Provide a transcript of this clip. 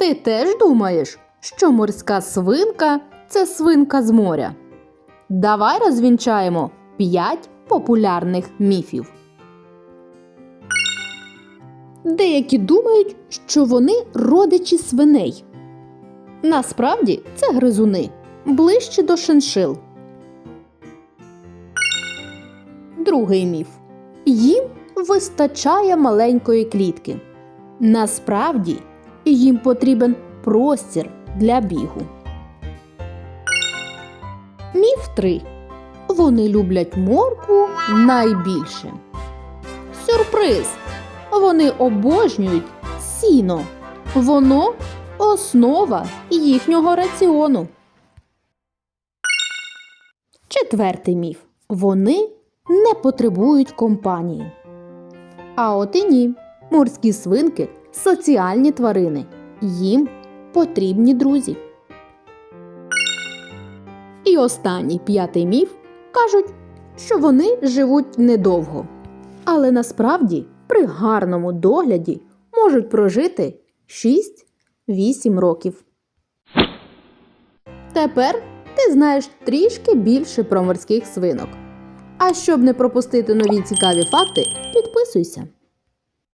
Ти теж думаєш, що морська свинка це свинка з моря? Давай розвінчаємо 5 популярних міфів. Деякі думають, що вони родичі свиней. Насправді це гризуни ближче до шиншил. Другий міф. Їм вистачає маленької клітки. Насправді їм потрібен простір для бігу. Міф 3. Вони люблять моркву найбільше. Сюрприз! Вони обожнюють сіно. Воно основа їхнього раціону. Четвертий міф. Вони не потребують компанії. А от і ні. Морські свинки соціальні тварини. Їм потрібні друзі. І останній п'ятий міф кажуть, що вони живуть недовго. Але насправді при гарному догляді можуть прожити 6-8 років. Тепер ти знаєш трішки більше про морських свинок. А щоб не пропустити нові цікаві факти, підписуйся.